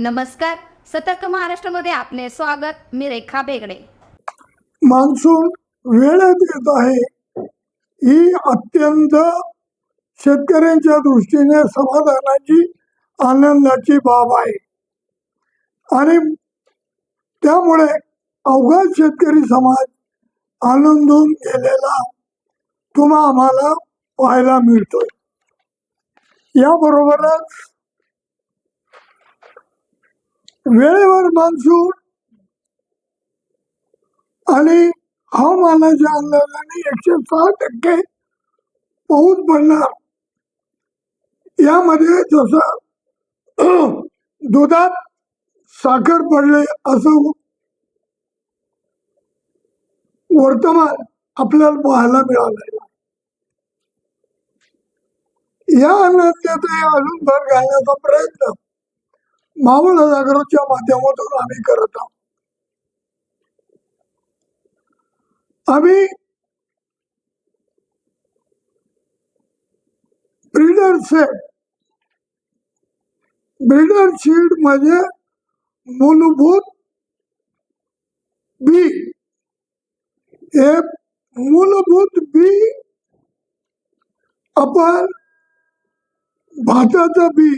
नमस्कार. सतर्क महाराष्ट्रामध्ये आपले स्वागत. मी रेखा बेगडे. मान्सून वेळेत येत आहे. ही अत्यंत शेतकऱ्यांच्या दृष्टीने समाधानाची आनंदाची बाब आहे. आणि त्यामुळे अवघा शेतकरी समाज आनंदून गेलेला तुम्हा आम्हाला पाहायला मिळतोय. याबरोबरच वेळेवर मान्सून आणि हवामानाच्या अंदाजाने एकशे सहा टक्के पाऊस पडणार. यामध्ये जसं दुधात साखर पडले असं वर्तमान आपल्याला पाहायला मिळालं या अन्नतेचे अजून भर घालण्याचा प्रयत्न मावळ जागृतीच्या माध्यमातून आम्ही करत आहोत. आम्ही ब्रीडर सेट ब्रीडर सीड म्हणजे मूलभूत बी हे मूलभूत बी आपण भाताचं बी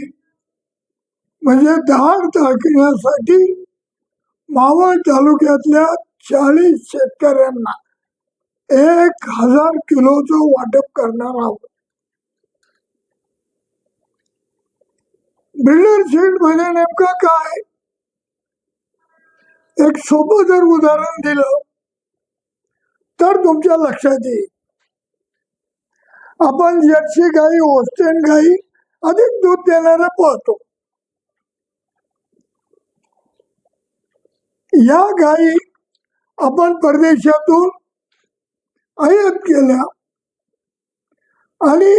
म्हणजे धाड टाकण्यासाठी मावळ तालुक्यातल्या चाळीस शेतकऱ्यांना एक हजार किलोचं वाटप करणार आहोत. बिल्डर सीड म्हणजे नेमकं काय? एक सोपं जर उदाहरण दिलं तर तुमच्या लक्षात येईल. आपण जर्सी गाई ओस्टेन गाई अधिक दूध देणारे पाहतो. या गायी आपण परदेशातून आयात केल्या. आणि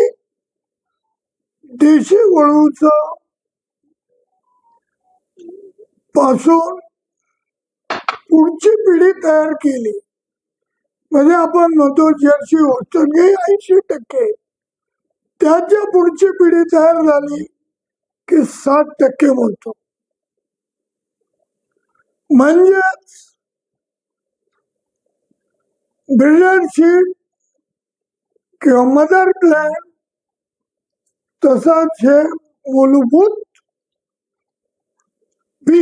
देशी वळूच पासून पुढची पिढी तयार केली. म्हणजे आपण म्हणतो जर्सी होस्टन ऐंशी टक्के. त्याच्या पुढची पिढी तयार झाली की साठ टक्के म्हणतो. म्हणजेच ब्रिलियंट किंवा मदर प्लॅन तसाच हे मूलभूत बी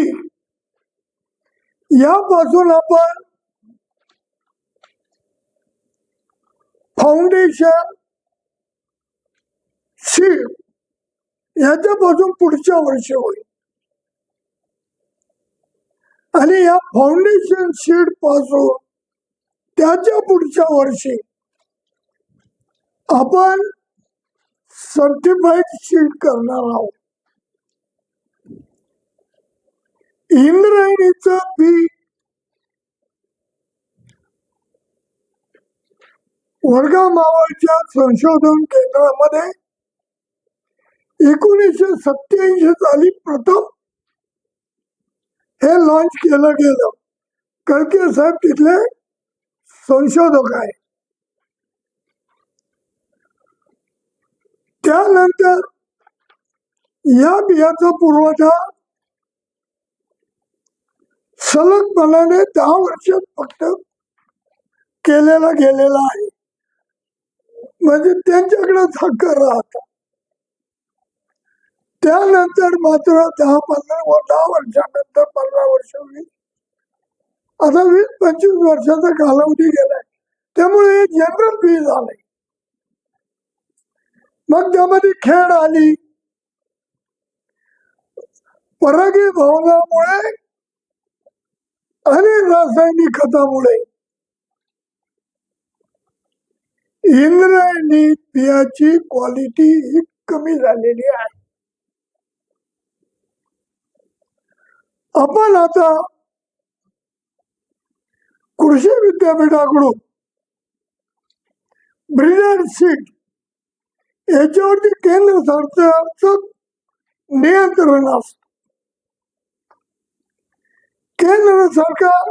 यापासून आपण फाउंडेशन सी याच्यापासून पुढच्या वर्षी होईल. आणि या फाउंडेशन सीडपासून त्याच्या पुढच्या वर्षी आपण सर्टिफाईड सीड करणार आहोत. इंद्रायणीच बी वडगाव संशोधन केंद्रामध्ये एकोणीसशे सत्याऐंशी साली प्रथम हे लॉन्च केलं गेलं कळके साहेब तिथले संशोधक आहे त्यानंतर या बियाचा पुरवठा सलगपणाने दहा वर्षात फक्त केलेला गेलेला आहे. म्हणजे त्यांच्याकडे साखर राहतात. त्यानंतर मात्र दहा पंधरा दहा वर्षानंतर पंधरा वर्ष आता वीस पंचवीस वर्षाचा कालावधी गेलाय. त्यामुळे हे जनरल फी झाले मग त्यामध्ये खेळ आली. परागी भावनामुळे आणि रासायनिक खतामुळे. इंद्रायणी बियाची क्वालिटी ही कमी झालेली आहे. आपण आता कृषी विद्यापीठाकडून ब्रिलियंट सीट याच्यावरती केंद्र सरकारचं नियंत्रण असत. केंद्र सरकार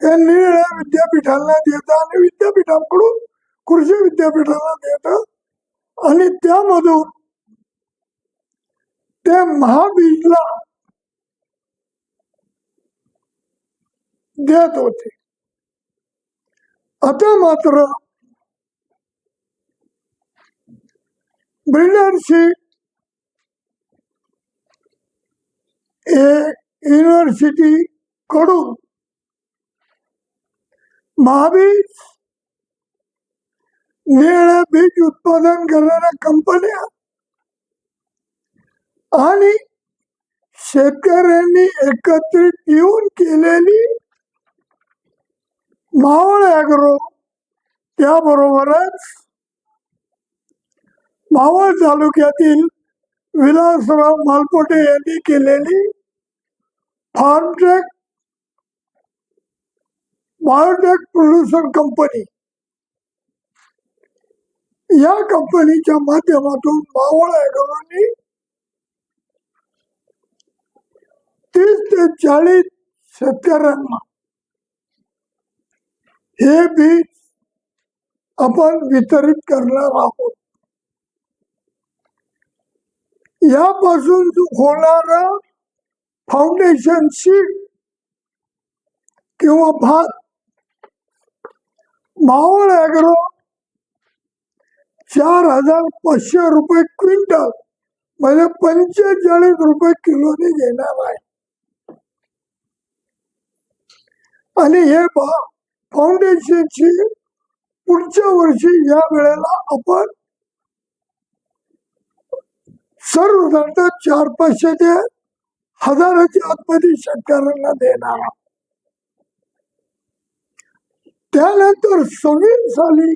हे निर्णय विद्यापीठांना देतं आणि विद्यापीठांकडून कृषी विद्यापीठांना देतं आणि त्यामधून ते महाबीजला देत होते. आता मात्र ब्रिलियन्सी युनिव्हर्सिटी कडून महाबीज निळ बीज उत्पादन करणाऱ्या कंपन्या आणि शेतकऱ्यांनी एकत्रित येऊन केलेली मावळ ॲग्रो त्याबरोबरच मावळ तालुक्यातील विलासराव मालपोटे यांनी केलेली फार्मटेक बायोटेक प्रोड्युसर कंपनी या कंपनीच्या माध्यमातून मावळ ॲग्रोनी तीस ते चाळीस शेतकऱ्यांना हे बीज आपण वितरित करणार आहोत. यापासून होणार फाउंडेशन शीट किंवा भात मावळ ॲग्रो चार हजार पाचशे रुपये क्विंटल म्हणजे पंचेचाळीस रुपये किलोने घेणार आहे. आणि हे बा फाउंडेशनची पुढच्या वर्षी या वेळेला आपण सर्वसाधारण चार पाचशे ते हजाराच्या आतमध्ये शेतकऱ्यांना देणार त्यानंतर सव्वीस साली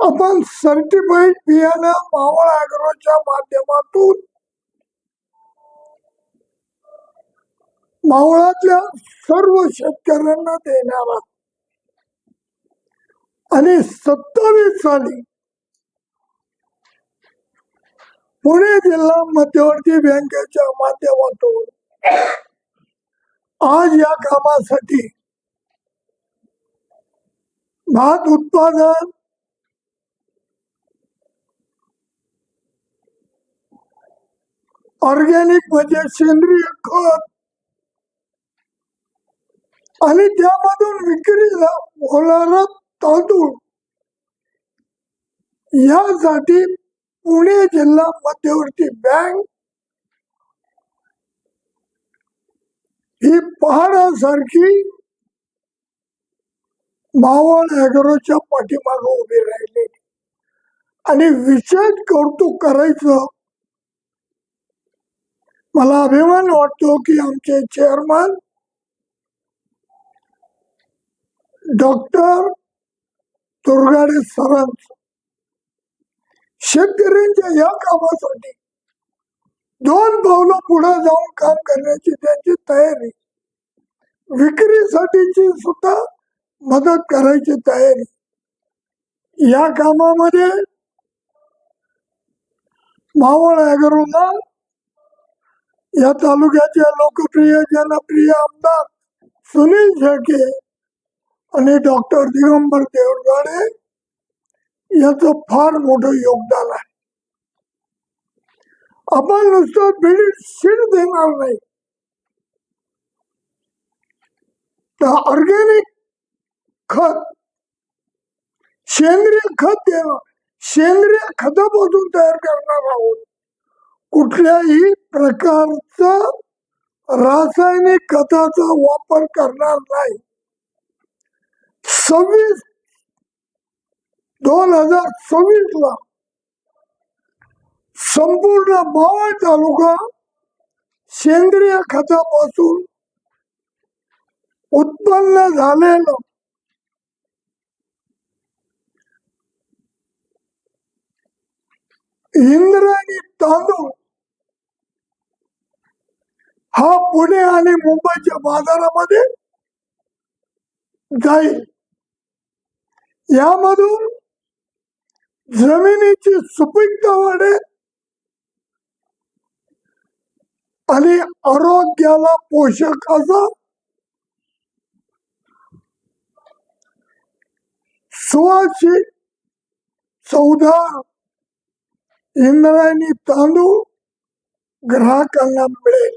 आपण सर्टिफाईड बियाणं मावळ अॅग्रोच्या माध्यमातून मावळातल्या सर्व शेतकऱ्यांना देणारा आणि सत्तावीस साली पुणे जिल्हा मध्यवर्ती बँकेच्या माध्यमातून आज या कामासाठी भात उत्पादन ऑर्गॅनिक म्हणजे सेंद्रिय खत आणि त्यामधून विक्रीला होणारा तांदूळ. यासाठी पुणे जिल्हा मध्यवर्ती बँक ही पहाडासारखी मावळ अॅग्रोच्या पाठीमागे उभी राहिली आणि विशेष कौतुक करायचं मला अभिमान वाटतो की आमचे चेअरमन डॉक्टर तुरगाडे सरांचं. शेतकऱ्यांच्या या कामासाठी दोन पावलं पुढे जाऊन काम करण्याची त्यांची तयारी. विक्रीसाठीची सुद्धा मदत करायची तयारी. या कामामध्ये मावळ ॲग्रोला या तालुक्याचे लोकप्रिय जनप्रिय आमदार सुनील शेळके आणि डॉक्टर दिगंबर देवगाडे याचं फार मोठं योगदान आहे. आपण नुसतं बिडीत सीड देणार नाही. तर ऑर्गॅनिक खत सेंद्रिय खत देणार सेंद्रिय खतापासून तयार करणार आहोत. कुठल्याही प्रकारचा रासायनिक खताचा वापर करणार नाही. सव्वीस दोन हजार सव्वीस ला संपूर्ण मावळ तालुका सेंद्रिय खतापासून उत्पन्न झालेलं इंद्रायणी तांदूळ हा पुणे आणि मुंबईच्या बाजारामध्ये जाईल. यामधून जमिनीची सुपीकता वाढेल आणि आरोग्याला पोषक असा चौदा इंद्रायणी तांदूळ ग्राहकांना मिळेल.